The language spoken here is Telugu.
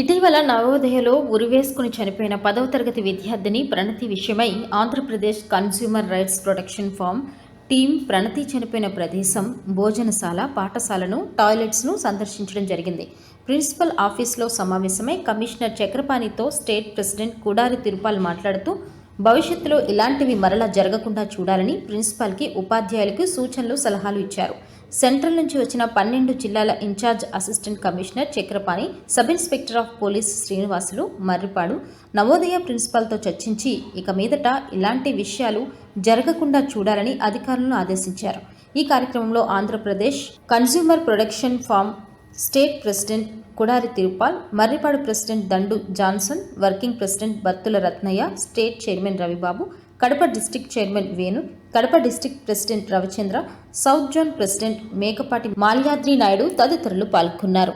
ఇటీవల నవోదయలో ఉరివేసుకుని చనిపోయిన పదవ తరగతి విద్యార్థిని ప్రణతి విషయమై Andhra Pradesh consumer rights protection forum team Pranathi చనిపోయిన ప్రదేశం భోజనశాల పాఠశాలను టాయిలెట్స్ను సందర్శించడం జరిగింది. ప్రిన్సిపల్ ఆఫీస్లో సమావేశమై కమిషనర్ చక్రపాణితో స్టేట్ ప్రెసిడెంట్ కుడారి తిరుపాల్ మాట్లాడుతూ భవిష్యత్తులో ఇలాంటివి మరలా జరగకుండా చూడాలని ప్రిన్సిపాల్కి ఉపాధ్యాయులకు సూచనలు సలహాలు ఇచ్చారు. సెంట్రల్ నుంచి వచ్చిన పన్నెండు జిల్లాల in charge assistant commissioner Chakrapani sub inspector of police Srinivasulu Marripadu Navodaya ప్రిన్సిపాల్తో చర్చించి ఇక మీదట ఇలాంటి విషయాలు జరగకుండా చూడాలని అధికారులను ఆదేశించారు. ఈ కార్యక్రమంలో Andhra Pradesh consumer production forum state president Kudari Tirupal Marripadu president Dandu Johnson working president Battula Ratnaiah state chairman Ravibabu Kadapa district chairman Venu Kadapa district president Ravichandra south zone president Mekapati Malyadri Naidu తదితరులు పాల్గొన్నారు.